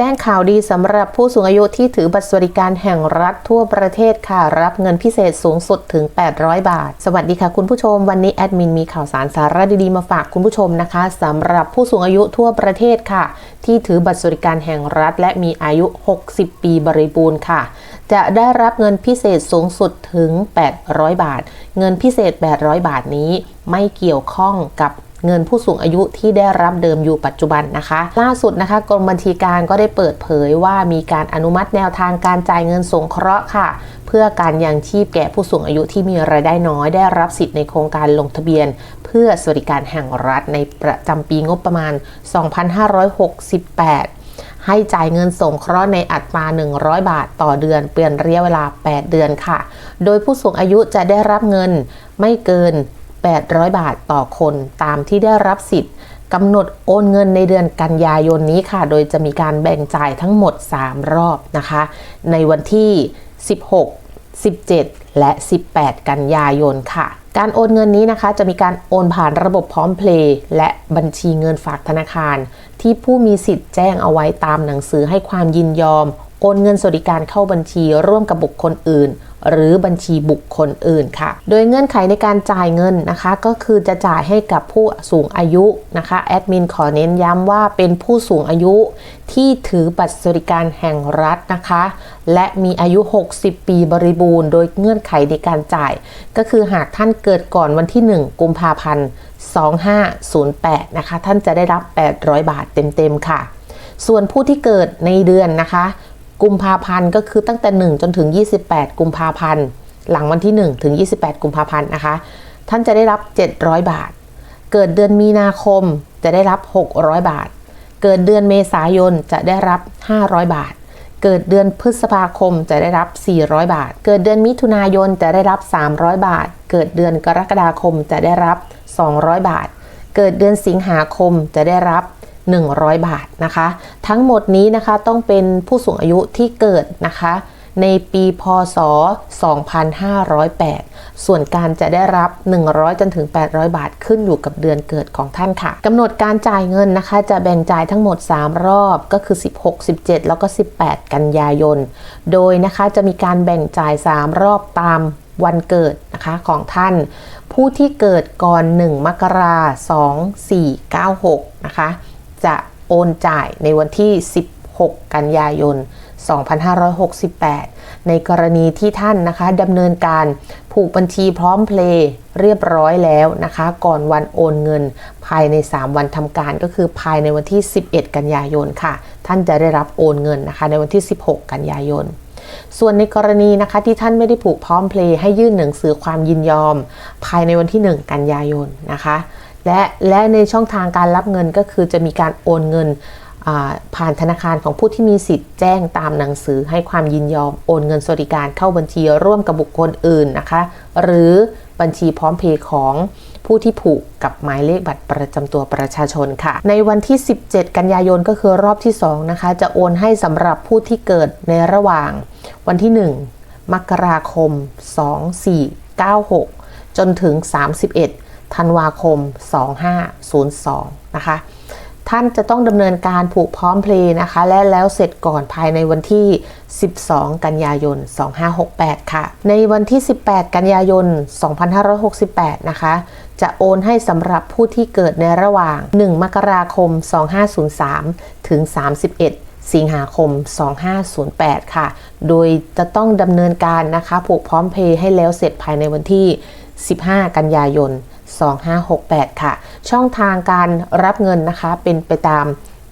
จ้งข่าวดีสำหรับผู้สูงอายุที่ถือบัตรสวัสดิการแห่งรัฐทั่วประเทศค่ะ รับเงินพิเศษสูงสุดถึง 800 บาท สวัสดีค่ะคุณผู้ชม วันนี้แอดมินมีข่าวสารสาระดีๆมาฝากคุณผู้ชมนะคะสำหรับผู้สูงอายุทั่วประเทศค่ะ ที่ถือบัตรสวัสดิการแห่งรัฐ และมีอายุ 60 ปีบริบูรณ์ค่ะ จะได้รับเงินพิเศษสูงสุดถึง 800 บาท เงินพิเศษ 800 บาทนี้ไม่เกี่ยวข้องกับ เงินผู้สูงอายุที่ได้รับเดิมอยู่ปัจจุบันนะคะ ล่าสุดนะคะกรมบัญชีกลางก็ได้เปิดเผยว่ามีการอนุมัติแนวทางการจ่ายเงินสงเคราะห์ค่ะ เพื่อการยังชีพแก่ผู้สูงอายุที่มีรายได้น้อยได้รับสิทธิ์ในโครงการลงทะเบียน เพื่อสวัสดิการแห่งรัฐในประจำปีงบประมาณ 2568ให้จ่ายเงินสงเคราะห์ในอัตรา 100 บาทต่อเดือนเปลี่ยนระยะเวลา 8 เดือนค่ะ โดยผู้สูงอายุจะได้รับเงินไม่เกิน 800 บาทต่อคนตามที่ได้รับสิทธิ์กำหนดโอนเงินในเดือนกันยายนนี้ค่ะ โดยจะมีการแบ่งจ่ายทั้งหมด 3 รอบนะคะ ในวันที่ 16 17 และ 18 กันยายนค่ะ การโอนเงินนี้นะคะ จะมีการโอนผ่านระบบพร้อมเพลย์และบัญชีเงินฝากธนาคาร ที่ผู้มีสิทธิ์แจ้งเอาไว้ตามหนังสือให้ความยินยอม โอนเงินสวัสดิการเข้าบัญชีร่วมกับบุคคลอื่น หรือบัญชีบุคคลอื่นค่ะ โดยเงื่อนไขในการจ่ายเงินนะคะ ก็คือจะจ่ายให้กับผู้สูงอายุนะคะแอดมินขอเน้นย้ำว่าเป็นผู้สูงอายุที่ถือบัตรสวัสดิการแห่งรัฐนะคะ และมีอายุ 60 ปีบริบูรณ์ โดยเงื่อนไขในการจ่าย ก็คือหากท่านเกิดก่อนวันที่ 1 กุมภาพันธ์ 2508 นะคะ ท่านจะได้รับ 800 บาทเต็มๆค่ะ ส่วนผู้ที่เกิดในเดือนนะคะ กุมภาพันธ์ก็คือตั้งแต่ 1 จนถึง 28 กุมภาพันธ์ หลังวันที่ 1 ถึง 28 กุมภาพันธ์นะคะ ท่านจะได้รับ 700 บาท เกิดเดือนมีนาคมจะได้รับ 600 บาท เกิดเดือนเมษายนจะได้รับ 500 บาท เกิดเดือนพฤษภาคมจะได้รับ 400 บาท เกิดเดือนมิถุนายนจะได้รับ 300 บาท เกิดเดือนกรกฎาคมจะได้รับ 200 บาท เกิดเดือนสิงหาคมจะได้รับ 100 บาทนะคะ ทั้งหมดนี้นะคะต้องเป็นผู้สูงอายุที่เกิดนะคะ ในปีพศ 2508 ส่วนการจะได้รับ 100จนถึง 800 บาทขึ้นอยู่กับเดือนเกิดของท่านค่ะกำหนดการจ่ายเงินนะคะ จะแบ่งจ่ายทั้งหมด 3 รอบก็คือ 16 17 แล้วก็ 18 กันยายน โดยนะคะจะมีการแบ่งจ่าย 3 รอบตามวันเกิดนะคะของท่านผู้ที่เกิดก่อน 1 มกราคม2496 นะคะ จะโอนจ่ายในวันที่ 16 กันยายน 2568 ในกรณีที่ท่านนะคะดำเนินการผูกบัญชีพร้อมเพลย์เรียบร้อยแล้วนะคะ ก่อนวันโอนเงิน ภายใน 3 วันทำการก็คือภายในวันที่ 11 กันยายนค่ะ ท่านจะได้รับโอนเงินนะคะ ในวันที่ 16 กันยายนส่วนในกรณีนะคะที่ท่านไม่ได้ผูกพร้อมเพลย์ให้ยื่นหนังสือความยินยอม ภายในวันที่ 1 กันยายนนะคะ และและในช่องทางการรับเงินก็คือจะมีการโอนเงินผ่านธนาคารของผู้ที่มีสิทธิ์แจ้งตามหนังสือให้ความยินยอมโอนเงินสวัสดิการเข้าบัญชีร่วมกับบุคคลอื่นนะคะ หรือบัญชีพร้อมเพย์ของผู้ที่ผูกกับหมายเลขบัตรประจำตัวประชาชนค่ะ ในวันที่ 17 กันยายนก็คือรอบที่ 2 นะคะ จะโอนให้สำหรับผู้ที่เกิดในระหว่างวันที่ 1 มกราคม 2496 จนถึง 31 ธันวาคม 2502 นะคะ ท่านจะต้องดำเนินการผูกพร้อมเพลย์นะคะ และแล้วเสร็จก่อนภายในวันที่ 12 กันยายน 2568 ค่ะ ในวันที่ 18 กันยายน 2568 นะคะ จะโอนให้สำหรับผู้ที่เกิดในระหว่าง 1 มกราคม 2503 ถึง 31สิงหาคม 2508 ค่ะ โดยจะต้องดำเนินการนะคะ ผูกพร้อมเพย์ให้แล้วเสร็จภายในวันที่ 15 กันยายน 2568 ค่ะ ช่องทางการรับเงินนะคะเป็นไปตาม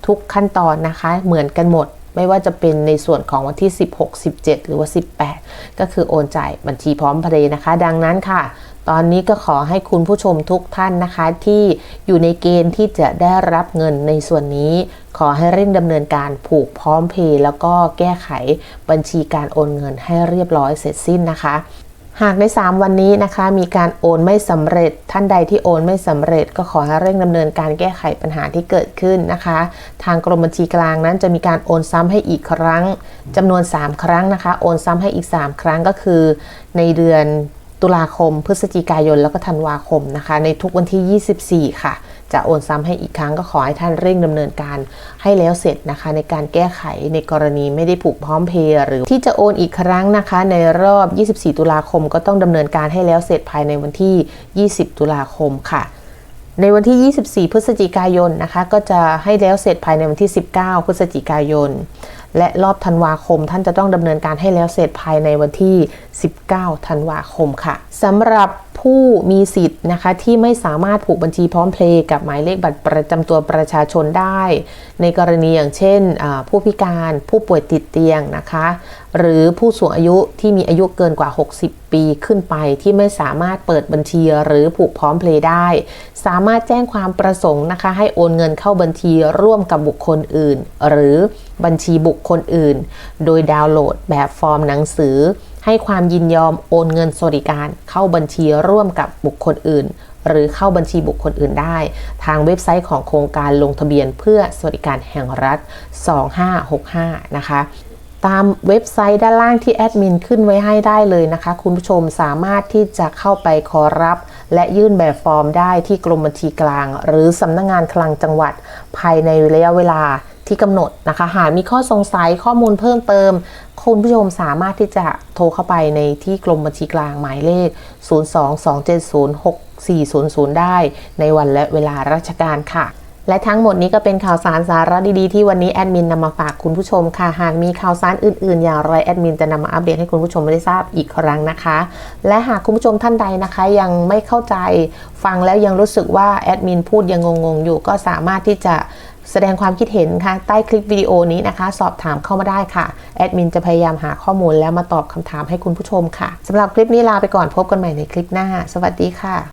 ทุกขั้นตอนนะคะเหมือนกันหมดไม่ว่าจะเป็นในส่วนของวันที่ 16 17 หรือว่า 18 ก็คือโอนจ่ายบัญชีพร้อมเพลย์นะคะ ดังนั้นค่ะ ตอนนี้ก็ขอให้คุณผู้ชมทุกท่านนะคะ ที่อยู่ในเกณฑ์ที่จะได้รับเงินในส่วนนี้ ขอให้เร่งดำเนินการผูกพร้อมเพย์แล้วก็แก้ไขบัญชีการโอนเงินให้เรียบร้อยเสร็จสิ้นนะคะ หากใน 3 วันนี้นะคะ มีการโอนไม่สำเร็จ ท่านใดที่โอนไม่สำเร็จ ก็ขอให้เร่งดำเนินการแก้ไขปัญหาที่เกิดขึ้นนะคะ ทางกรมบัญชีกลางนั้นจะมีการโอนซ้ำให้อีกครั้งจำนวน 3 ครั้งนะคะ โอนซ้ำให้อีก 3 ครั้งก็คือ ในเดือน ตุลาคม พฤศจิกายน แล้วก็ธันวาคมนะคะ ในทุกวันที่ 24 ค่ะ จะโอนซ้ำให้อีกครั้งก็ขอให้ท่านเร่งดำเนินการให้แล้วเสร็จนะคะ ในการแก้ไขในกรณีไม่ได้ผูกพร้อมเพย์หรือที่จะโอนอีกครั้งนะคะ ในรอบ 24 ตุลาคมก็ต้องดำเนินการให้แล้วเสร็จภายในวันที่ 20 ตุลาคมค่ะในวันที่ 24 พฤศจิกายนนะคะ ก็จะให้แล้วเสร็จภายในวันที่ 19 พฤศจิกายนและรอบธันวาคม ท่านจะต้องดำเนินการให้แล้วเสร็จภายในวันที่ 19 ธันวาคมค่ะสำหรับผู้มีสิทธิ์นะคะที่ไม่สามารถผูกบัญชีพร้อมเพลย์กับหมายเลขบัตรประจำตัวประชาชนได้ ในกรณีอย่างเช่น ผู้พิการผู้ป่วยติดเตียงนะคะ หรือผู้สูงอายุที่มีอายุเกินกว่า 60 ปีขึ้นไปที่ไม่สามารถเปิดบัญชีหรือผูกพร้อมเพลย์ได้ สามารถแจ้งความประสงค์นะคะ ให้โอนเงินเข้าบัญชีร่วมกับบุคคลอื่น หรือบัญชีบุคคลอื่น โดยดาวน์โหลดแบบฟอร์มหนังสือ ให้ความยินยอมโอนเงินสวัสดิการ เข้าบัญชีร่วมกับบุคคลอื่น หรือเข้าบัญชีบุคคลอื่นได้ ทางเว็บไซต์ของโครงการลงทะเบียนเพื่อสวัสดิการแห่งรัฐ 2565 นะคะตามเว็บไซต์ด้านล่างที่แอดมินขึ้นไว้ให้ได้เลยนะคะ คุณผู้ชมสามารถที่จะเข้าไปขอรับ และยื่นแบบฟอร์มได้ที่กรมบัญชีกลาง หรือสำนักงงานคลังจังหวัด ภายในระยะเวลา ที่กำหนดนะคะ หากมีข้อสงสัยข้อมูลเพิ่มเติม คุณผู้ชมสามารถที่จะโทรเข้าไปในที่กรมบัญชีกลางหมายเลข 022706400 ได้ในวันและเวลาราชการค่ะและทั้งหมดนี้ก็เป็นข่าวสารสาระดีๆ ที่วันนี้แอดมินนำมาฝากคุณผู้ชมค่ะ หากมีข่าวสารอื่นๆ อย่างไรแอดมินจะนำมาอัปเดตให้คุณผู้ชมได้ทราบอีกครั้งนะคะ และหากคุณผู้ชมท่านใดนะคะ ยังไม่เข้าใจฟังแล้วยังรู้สึกว่าแอดมินพูดยังงงๆอยู่ก็สามารถที่จะ แสดงความคิดเห็นค่ะ ใต้คลิปวิดีโอนี้นะคะ สอบถามเข้ามาได้ค่ะ แอดมินจะพยายามหาข้อมูลแล้วมาตอบคำถามให้คุณผู้ชมค่ะสำหรับคลิปนี้ลาไปก่อนพบกันใหม่ในคลิปหน้า สวัสดีค่ะ